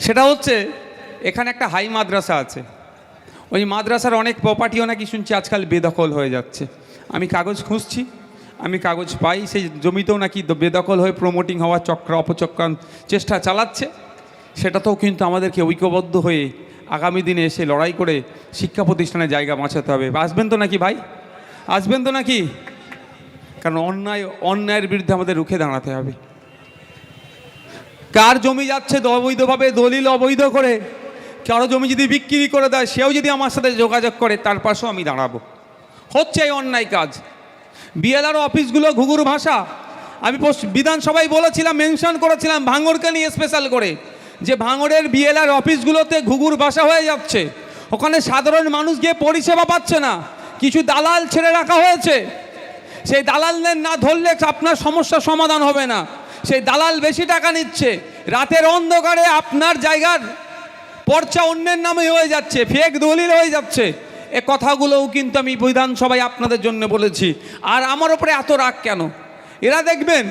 সেটা হচ্ছে, এখানে একটা হাই মাদ্রাসা আছে। ওই মাদ্রাসার অনেক প্রপার্টিও নাকি শুনছি আজকাল বেদখল হয়ে যাচ্ছে। আমি কাগজ খুঁজছি, আমি কাগজ পাই, সেই জমিতেও নাকি বেদখল হয়ে প্রমোটিং হওয়ার চক্র অপচক্রান চেষ্টা চালাচ্ছে। সেটাতেও কিন্তু আমাদেরকে ঐক্যবদ্ধ হয়ে আগামী দিনে এসে লড়াই করে শিক্ষা প্রতিষ্ঠানে জায়গা বাঁচাতে হবে। আসবেন তো নাকি ভাই? আসবেন তো নাকি? কারণ অন্যায়, অন্যায়ের বিরুদ্ধে আমাদের রুখে দাঁড়াতে হবে। কার জমি যাচ্ছে অবৈধভাবে, দলিল অবৈধ করে? কারও জমি যদি বিক্রি করে দেয়, সেও যদি আমার সাথে যোগাযোগ করে, তার পাশেও আমি দাঁড়াবো। হচ্ছে এই অন্যায় কাজ। বিএলআর অফিসগুলো ঘুঘুর ভাষা। আমি বিধানসভায় বলেছিলাম, মেনশন করেছিলাম ভাঙড়কে নিয়ে স্পেশাল করে, যে ভাঙড়ের বিএলআর অফিসগুলোতে ঘুঘুর ভাষা হয়ে যাচ্ছে। ওখানে সাধারণ মানুষ গিয়ে পরিষেবা পাচ্ছে না। কিছু দালাল ছেড়ে রাখা হয়েছে। সেই দালালদের না ধরলে আপনার সমস্যার সমাধান হবে না। সেই দালাল বেশি টাকা নিচ্ছে। রাতের অন্ধকারে আপনার জায়গার পর্চা অন্যের নামে হয়ে যাচ্ছে, ফেক দলিল হয়ে যাচ্ছে। এ কথাগুলোও কিন্তু আমি বিধানসভায় আপনাদের জন্য বলেছি। আর আমার ওপরে এত রাগ কেন? এরা দেখবেন,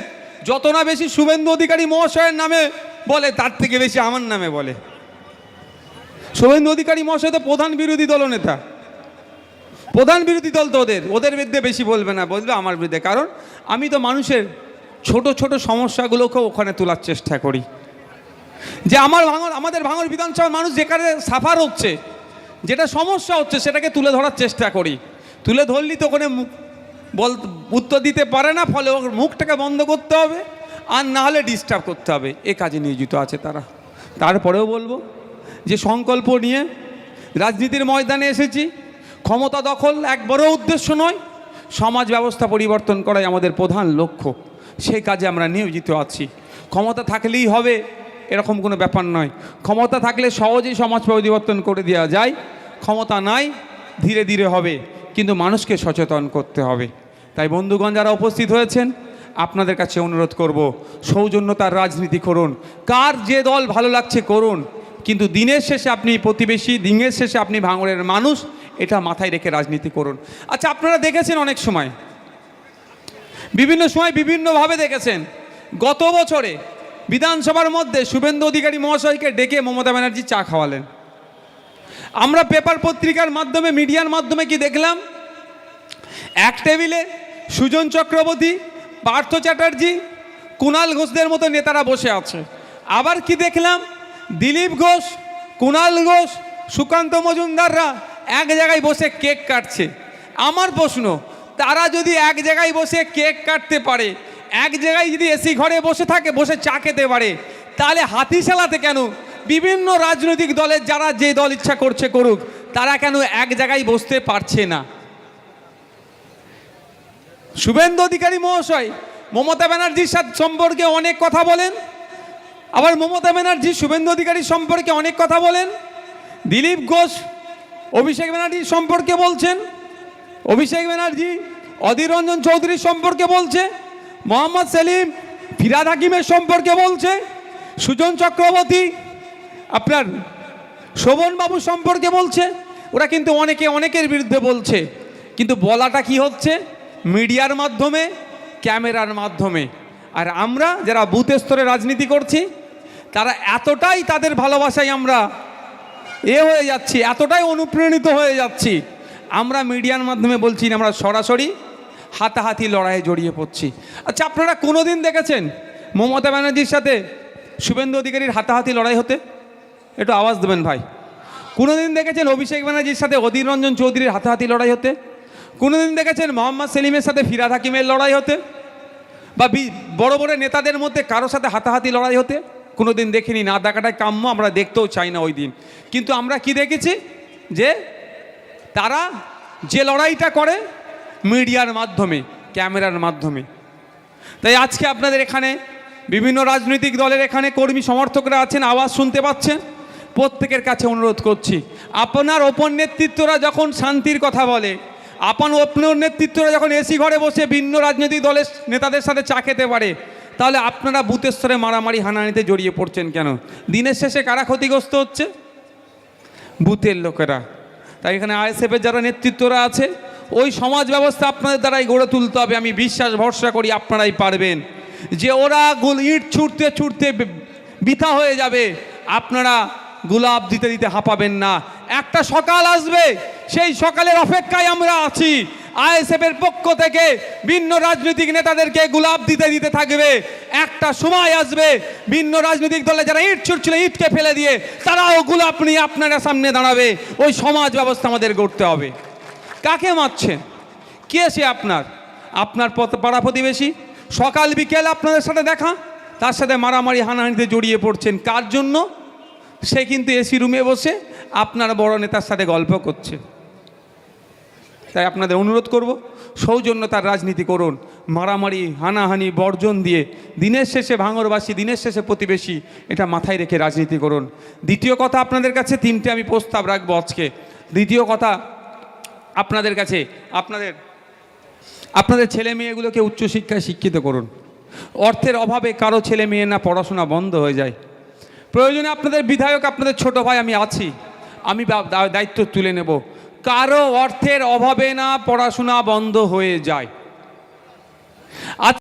যত না বেশি শুভেন্দু অধিকারী মহাশয়ের নামে বলে, তার থেকে বেশি আমার নামে বলে। শুভেন্দু অধিকারী মহাশয় তো প্রধান বিরোধী দলনেতা প্রধান বিরোধী দল তো ওদের। ওদের বিরুদ্ধে বেশি বলবে না, বলবে আমার বিরুদ্ধে। কারণ আমি তো মানুষের ছোট ছোট সমস্যাগুলোকেও ওখানে তোলার চেষ্টা করি। যে আমার ভাঙর, আমাদের ভাঙর বিধানসভার মানুষ যেখানে সাফার হচ্ছে, যেটা সমস্যা হচ্ছে সেটাকে তুলে ধরার চেষ্টা করি। তুলে ধরলি তো ওখানে মুখ- বল, উত্তর দিতে পারে না, ফলে ওর মুখটাকে বন্ধ করতে হবে, আর না হলে ডিস্টার্ব করতে হবে। এ কাজে নিয়োজিত আছে তারা। তারপরেও বলব যে সংকল্প নিয়ে রাজনীতির ময়দানে এসেছি। ক্ষমতা দখল এক বড় উদ্দেশ্য নয়, সমাজ ব্যবস্থা পরিবর্তন করাই আমাদের প্রধান লক্ষ্য। সেই কাজে আমরা নিয়োজিত আছি। ক্ষমতা থাকলেই হবে, এরকম কোনো ব্যাপার নয়। ক্ষমতা থাকলে সহজেই সমাজ পরিবর্তন করে দেওয়া যায়। ক্ষমতা নাই, ধীরে ধীরে হবে, কিন্তু মানুষকে সচেতন করতে হবে। তাই বন্ধুগণ যারা উপস্থিত হয়েছেন, আপনাদের কাছে অনুরোধ করব, সৌজন্যতার রাজনীতি করুন। কার যে দল ভালো লাগছে করুন, কিন্তু দিনের শেষে আপনি প্রতিবেশী, দিনের শেষে আপনি ভাঙড়ের মানুষ, এটা মাথায় রেখে রাজনীতি করুন। আচ্ছা আপনারা দেখেছেন অনেক সময় বিভিন্ন সময় বিভিন্নভাবে দেখেছেন। গত বছরে বিধানসভার মধ্যে শুভেন্দু অধিকারী মহাশয়কে ডেকে মমতা ব্যানার্জি চা খাওয়ালেন। আমরা পেপার পত্রিকার মাধ্যমে, মিডিয়ার মাধ্যমে কি দেখলাম? এক টেবিলে সুজন চক্রবর্তী, পার্থ চ্যাটার্জি, কুণাল ঘোষদের মতো নেতারা বসে আছে। আবার কি দেখলাম? দিলীপ ঘোষ, কুণাল ঘোষ, সুকান্ত মজুমদাররা এক জায়গায় বসে কেক কাটছে। আমার প্রশ্ন তারা যদি এক জায়গায় বসে কেক কাটতে পারে, এক জায়গায় যদি এসি ঘরে বসে থাকে, বসে চা খেতে পারে, তাহলে হাতি চালাতে কেন? বিভিন্ন রাজনৈতিক দলের যারা যে দল ইচ্ছা করছে করুক, তারা কেন এক জায়গায় বসতে পারছে না? শুভেন্দু অধিকারী মহাশয়, মমতা ব্যানার্জির সাথে সম্পর্কে অনেক কথা বলেন। আবার মমতা ব্যানার্জি, শুভেন্দু অধিকারী সম্পর্কে অনেক কথা বলেন। দিলীপ ঘোষ, অভিষেক ব্যানার্জি সম্পর্কে বলছেন। অভিষেক ব্যানার্জি, অধীর রঞ্জন চৌধুরীর সম্পর্কে বলছে, মোহাম্মদ সেলিম, ফিরাদ হাকিমের সম্পর্কে বলছে, সুজন চক্রবর্তী, আপনার শোভনবাবু সম্পর্কে বলছে, ওরা কিন্তু অনেকে অনেকের বিরুদ্ধে বলছে, কিন্তু বলাটা কি হচ্ছে? মিডিয়ার মাধ্যমে, ক্যামেরার মাধ্যমে। আর আমরা যারা বুথ স্তরে রাজনীতি করছি, তারা এতটাই তাদের ভালোবাসায় আমরা এ হয়ে যাচ্ছি, এতটাই অনুপ্রাণিত হয়ে যাচ্ছি। আমরা মিডিয়ার মাধ্যমে বলছি আমরা সরাসরি হাতাহাতি লড়াইয়ে জড়িয়ে পড়ছি। আচ্ছা আপনারা কোনো দিন দেখেছেন মমতা ব্যানার্জির সাথে শুভেন্দু অধিকারীর হাতাহাতি লড়াই হতে? একটু আওয়াজ দেবেন ভাই। কোনোদিন দেখেছেন অভিষেক ব্যানার্জির সাথে অধীর রঞ্জন চৌধুরীর হাতাহাতি লড়াই হতে? কোনোদিন দেখেছেন মোহাম্মদ সেলিমের সাথে ফিরাদ হাকিমের লড়াই হতে? বা বি- বড় বড় নেতাদের মধ্যে কারোর সাথে হাতাহাতি লড়াই হতে? কোনো দিন দেখিনি, না দেখাটাই কাম্য, আমরা দেখতেও চাই না ওই দিন। কিন্তু আমরা কি দেখেছি? যে তারা যে লড়াইটা করে মিডিয়ার মাধ্যমে, ক্যামেরার মাধ্যমে। তাই আজকে আপনাদের এখানে বিভিন্ন রাজনৈতিক দলের এখানে কর্মী সমর্থকরা আছেন, আওয়াজ শুনতে পাচ্ছেন। প্রত্যেকের কাছে অনুরোধ করছি, আপনার ওপর নেতৃত্বরা যখন শান্তির কথা বলে, আপন ওপর নেতৃত্বরা যখন এসি ঘরে বসে ভিন্ন রাজনৈতিক দলের নেতাদের সাথে চা খেতে পারে, তাহলে আপনারা বুথের স্তরে মারামারি, হানাহানিতে জড়িয়ে পড়ছেন কেন? দিনের শেষে কারা ক্ষতিগ্রস্ত হচ্ছে? বুথের লোকেরা। তাই এখানে আইএসএফের যারা নেতৃত্বরা আছে, ওই সমাজ ব্যবস্থা আপনাদের দ্বারাই গড়ে তুলতে হবে, আমি বিশ্বাস, ভরসা করি আপনারাই পারবেন। যে ওরা গুল ইট ছুটতে ছুটতে বিথা বৃথা হয়ে যাবে, আপনারা গোলাপ দিতে দিতে হাঁপাবেন না। একটা সকাল আসবে, সেই সকালের অপেক্ষায় আমরা আছি। আইএসএফ এর পক্ষ থেকে ভিন্ন রাজনৈতিক নেতাদেরকে গোলাপ দিতে দিতে থাকবে। একটা সময় আসবে, ভিন্ন রাজনৈতিক দলে যারা ইট ছুটছিল, ইটকে ফেলে দিয়ে তারাও গোলাপ নিয়ে আপনারা সামনে দাঁড়াবে। ওই সমাজ ব্যবস্থা আমাদের গড়তে হবে। কাকে মারছেন? কে সে আপনার? আপনার পাড়া প্রতিবেশী? সকাল বিকেল আপনাদের সাথে দেখা, তার সাথে মারামারি হানাহানিতে জড়িয়ে পড়ছেন কার জন্য? সে কিন্তু এসি রুমে বসে আপনার বড় নেতার সাথে গল্প করছে। তাই আপনাদের অনুরোধ করব সৌজন্যতার রাজনীতি করুন। মারামারি, হানাহানি, বর্জন দিয়ে দিনের শেষে ভাঙরবাসী, দিনের শেষে প্রতিবেশী, এটা মাথায় রেখে রাজনীতি করুন। দ্বিতীয় কথা আপনাদের কাছে, তিনটে আমি প্রস্তাব রাখব আজকে। দ্বিতীয় কথা আপনাদের কাছে, আপনাদের আপনাদের ছেলে মেয়েগুলোকে উচ্চশিক্ষায় শিক্ষিত করুন। অর্থের অভাবে কারও ছেলে মেয়ে না পড়াশোনা বন্ধ হয়ে যায়। প্রয়োজনে আপনাদের বিধায়ক, আপনাদের ছোট ভাই আমি আছি। আমি দায়িত্ব তুলে নেব। কারও অর্থের অভাবে না পড়াশোনা বন্ধ হয়ে যায়।